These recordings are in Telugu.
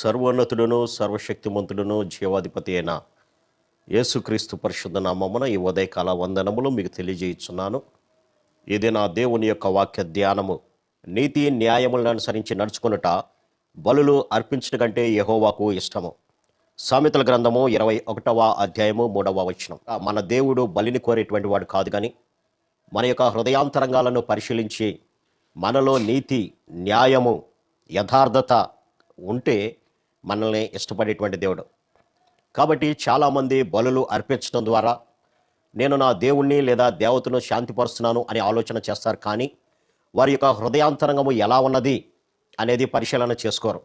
సర్వోన్నతుడును సర్వశక్తిమంతుడును జీవాధిపతి అయిన యేసుక్రీస్తు పరిశుద్ధ నామమున ఈ ఉదయకాల వందనములు మీకు తెలియజేయుచున్నాను. ఇది నా దేవుని యొక్క వాక్య ధ్యానము నీతి న్యాయములను అనుసరించి నడుచుకునుట బలులు అర్పించడం కంటే యహోవాకు ఇష్టము. సామెతల గ్రంథము ఇరవై ఒకటవ అధ్యాయము మూడవ వచనం. మన దేవుడు బలిని కోరేటువంటి వాడు కాదు కానీ మన యొక్క హృదయాంతరంగాలను పరిశీలించి మనలో నీతి న్యాయము యథార్థత ఉంటే మనల్ని ఇష్టపడేటువంటి దేవుడు. కాబట్టి చాలామంది బలులు అర్పించడం ద్వారా నేను నా దేవుణ్ణి లేదా దేవతను శాంతిపరుస్తున్నాను అని ఆలోచన చేస్తారు. కానీ వారి యొక్క హృదయాంతరంగము ఎలా ఉన్నది అనేది పరిశీలన చేసుకోరు.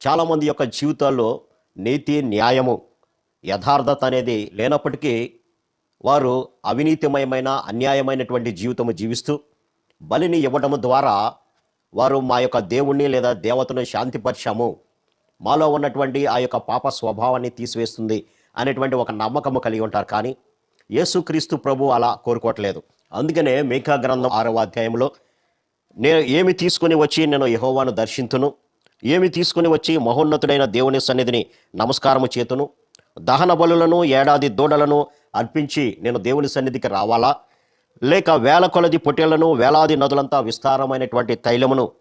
చాలామంది యొక్క జీవితాల్లో నీతి న్యాయము యథార్థత అనేది లేనప్పటికీ వారు అవినీతిమయమైన అన్యాయమైనటువంటి జీవితము జీవిస్తూ బలిని ఇవ్వడం ద్వారా వారు మా యొక్క దేవుణ్ణి లేదా దేవతను శాంతిపరిచాము మాలో ఉన్నటువంటి ఆ యొక్క పాప స్వభావాన్ని తీసివేస్తుంది అనేటువంటి ఒక నమ్మకము కలిగి ఉంటారు. కానీ యేసుక్రీస్తు ప్రభు అలా కోరుకోవట్లేదు. అందుకనే మేఘా గ్రంథం ఆరవ అధ్యాయంలో నేను ఏమి తీసుకుని వచ్చి నేను యహోవాను దర్శింతును? ఏమి తీసుకుని వచ్చి మహోన్నతుడైన దేవుని సన్నిధిని నమస్కారము చేతును? దహన బలులను ఏడాది దూడలను అర్పించి నేను దేవుని సన్నిధికి రావాలా? లేక వేల కొలది పొట్టేళ్ళను వేలాది నదులంతా విస్తారమైనటువంటి తైలమును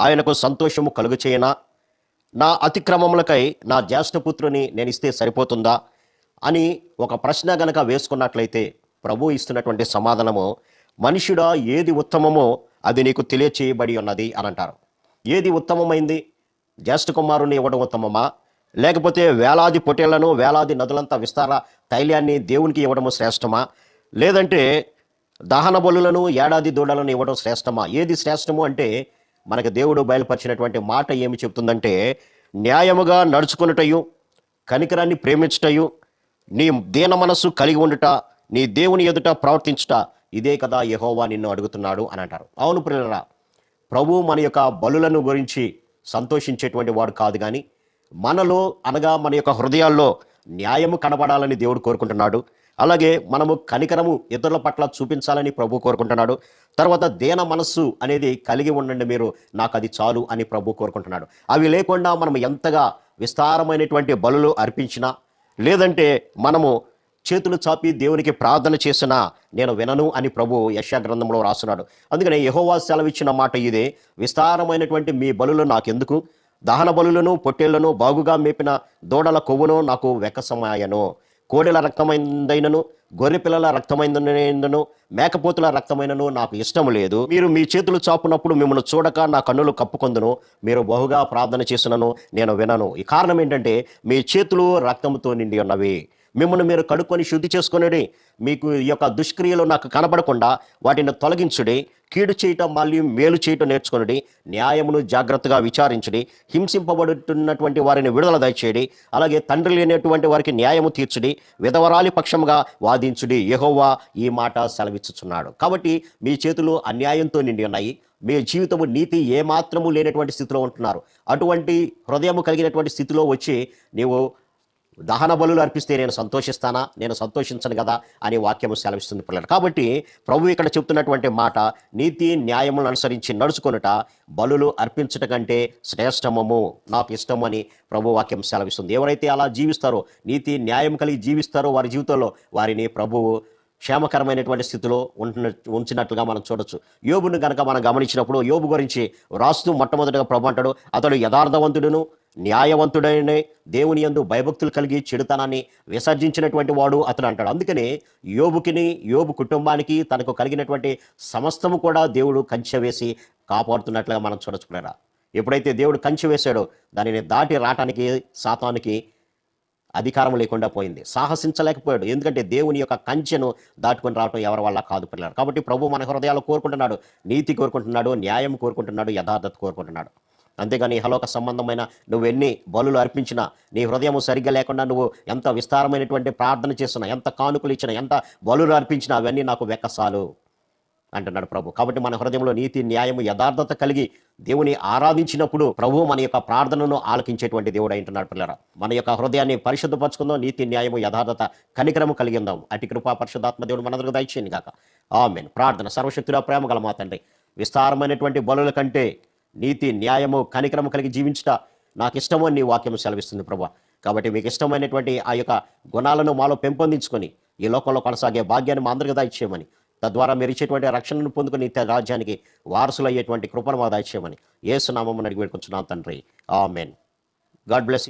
ఆయనకు సంతోషము కలుగు చేయనా? నా అతిక్రమములకై నా జ్యేష్ఠపుత్రుని నేను ఇస్తే సరిపోతుందా? అని ఒక ప్రశ్న గనక వేసుకున్నట్లయితే ప్రభు ఇస్తున్నటువంటి సమాధానము మనుషుడా ఏది ఉత్తమమో అది నీకు తెలియచేయబడి ఉన్నది అని అంటారు ఏది ఉత్తమమైంది? జ్యేష్ఠ కుమారుని ఇవ్వడం ఉత్తమమా? లేకపోతే వేలాది పొట్టేళ్ళను వేలాది నదులంతా విస్తార తైల్యాన్ని దేవునికి ఇవ్వడము శ్రేష్టమా? లేదంటే దహన బలులను ఏడాది దూడలను ఇవ్వడం శ్రేష్టమా? ఏది శ్రేష్టము అంటే మనకు దేవుడు బయలుపరిచినటువంటి మాట ఏమి చెప్తుందంటే న్యాయముగా నడుచుకున్నటయు కనికరాన్ని ప్రేమించుటయు నీ దీన మనస్సు కలిగి ఉండుట నీ దేవుని ఎదుట ప్రవర్తించుట ఇదే కదా యహోవా నిన్ను అడుగుతున్నాడు అని అంటారు. అవును ప్రియులరా ప్రభు మన యొక్క బలులను గురించి సంతోషించేటువంటి వాడు కాదు కానీ మనలో అనగా మన యొక్క హృదయాల్లో న్యాయము కనబడాలని దేవుడు కోరుకుంటున్నాడు. అలాగే మనము కనికరము ఇతరుల పట్ల చూపించాలని ప్రభు కోరుకుంటున్నాడు. తర్వాత దేన మనస్సు అనేది కలిగి ఉండండి మీరు నాకు అది చాలు అని ప్రభు కోరుకుంటున్నాడు. అవి లేకుండా మనం ఎంతగా విస్తారమైనటువంటి బలులు అర్పించినా లేదంటే మనము చేతులు చాపి దేవునికి ప్రార్థన చేసినా నేను వినను అని ప్రభు యశా గ్రంథంలో రాస్తున్నాడు. అందుకనే యహోవా సెలవిచ్చిన మాట ఇదే విస్తారమైనటువంటి మీ బలులు నాకెందుకు? దహన బలులను పొట్టేళ్ళను బాగుగా మేపిన దూడల కొవ్వును నాకు వెకసమాయను కోడెల రక్తమైందైనను గొర్రెపిల్లల రక్తమైందను మేకపోతుల రక్తమైనను నాకు ఇష్టం లేదు. మీరు మీ చేతులు చాపునప్పుడు మిమ్మల్ని చూడక నా కన్నులు కప్పుకొందును. మీరు బహుగా ప్రార్థన చేసినను నేను వినను. ఈ కారణం ఏంటంటే మీ చేతులు రక్తంతో నిండి ఉన్నవి. మిమ్మల్ని మీరు కడుక్కొని శుద్ధి చేసుకునేది మీకు ఈ యొక్క దుష్క్రియలు నాకు కనబడకుండా వాటిని తొలగించుడి. కీడు చేయటం మళ్ళీ మేలు చేయటం నేర్చుకునడి. న్యాయమును జాగ్రత్తగా విచారించడి. హింసింపబడుతున్నటువంటి వారిని విడుదల దయచేయడి. అలాగే తండ్రి లేనటువంటి వారికి న్యాయము తీర్చుడి. విధవరాలి పక్షముగా వాదించుడి. యహోవా ఈ మాట సెలవిచ్చుచున్నాడు. కాబట్టి మీ చేతులు అన్యాయంతో నిండి ఉన్నాయి. మీ జీవితము నీతి ఏమాత్రము లేనటువంటి స్థితిలో ఉంటున్నారు. అటువంటి హృదయము కలిగినటువంటి స్థితిలో వచ్చి నీవు దహన బలులు అర్పిస్తే నేను సంతోషిస్తానా? నేను సంతోషించను కదా అని వాక్యము సెలవిస్తుంది పిల్లలు. కాబట్టి ప్రభు ఇక్కడ చెప్తున్నటువంటి మాట నీతి న్యాయములను అనుసరించి నడుచుకొనుట బలులు అర్పించట కంటే శ్రేష్టమము నాకు ఇష్టము అని ప్రభు వాక్యం సెలవిస్తుంది. ఎవరైతే అలా జీవిస్తారో నీతి న్యాయం కలిగి జీవిస్తారో వారి జీవితంలో వారిని ప్రభువు క్షేమకరమైనటువంటి స్థితిలో ఉంటున్న ఉంచినట్లుగా మనం చూడొచ్చు. యోబును కనుక మనం గమనించినప్పుడు యోబు గురించి రాస్తూ మొట్టమొదటిగా ప్రభు అంటాడు అతడు యథార్థవంతుడును న్యాయవంతుడైన దేవుని యందు భయభక్తులు కలిగి చెడుతనాన్ని విసర్జించినటువంటి వాడు అతను అంటాడు. అందుకనే యోబుకిని యోబు కుటుంబానికి తనకు కలిగినటువంటి సమస్తము కూడా దేవుడు కంచె వేసి కాపాడుతున్నట్లుగా మనం చూడొచ్చుకున్నారా? ఎప్పుడైతే దేవుడు కంచె వేశాడో దానిని దాటి రావటానికి సాతానికి అధికారం లేకుండా పోయింది. సాహసించలేకపోయాడు. ఎందుకంటే దేవుని యొక్క కంచెను దాటుకొని రావటం ఎవరి వల్ల కాదు పిల్లలు. కాబట్టి ప్రభు మన హృదయాలు కోరుకుంటున్నాడు నీతి కోరుకుంటున్నాడు న్యాయం కోరుకుంటున్నాడు యథార్థత కోరుకుంటున్నాడు. అంతేగాని హలోక సంబంధమైన నువ్వు ఎన్ని బలులు అర్పించినా నీ హృదయం సరిగ్గా లేకుండా నువ్వు ఎంత విస్తారమైనటువంటి ప్రార్థన చేసినా ఎంత కానుకలు ఇచ్చినా ఎంత బలులు అర్పించినా అవన్నీ నాకు వెక్కసాలు అంటున్నాడు ప్రభు. కాబట్టి మన హృదయంలో నీతి న్యాయము యథార్థత కలిగి దేవుని ఆరాధించినప్పుడు ప్రభు మన యొక్క ప్రార్థనను ఆలకించేటువంటి దేవుడు అంటున్నాడు పిల్లరా. మన యొక్క హృదయాన్ని పరిశుద్ధపరచుకుందాం నీతి న్యాయము యథార్థత కనికరము కలిగి ఉందాం. అటు కృపా పరిశుద్ధాత్మ దేవుడు మనందరికి దయచేయండి కాక ఆమెన్. ప్రార్థన సర్వశక్తుల ప్రేమ గల మా తండ్రి. విస్తారమైనటువంటి బలుల కంటే నీతి న్యాయము కనికరము కలిగి జీవించుట నాకు ఇష్టము అని నీ వాక్యం సెలవిస్తుంది ప్రభా. కాబట్టి మీకు ఇష్టమైనటువంటి ఆ యొక్క గుణాలను మాలో పెంపొందించుకొని ఈ లోకంలో కొనసాగే భాగ్యాన్ని మా అందరికీ దాయిచ్చేయమని తద్వారా మీరు ఇచ్చేటువంటి రక్షణను పొందుకుని నిత్య రాజ్యానికి వారసులు అయ్యేటువంటి కృపను మా దయచేయమని ఏసునామం అడిగి పెట్టుకుంటున్నాను తండ్రి. ఆమెన్. God bless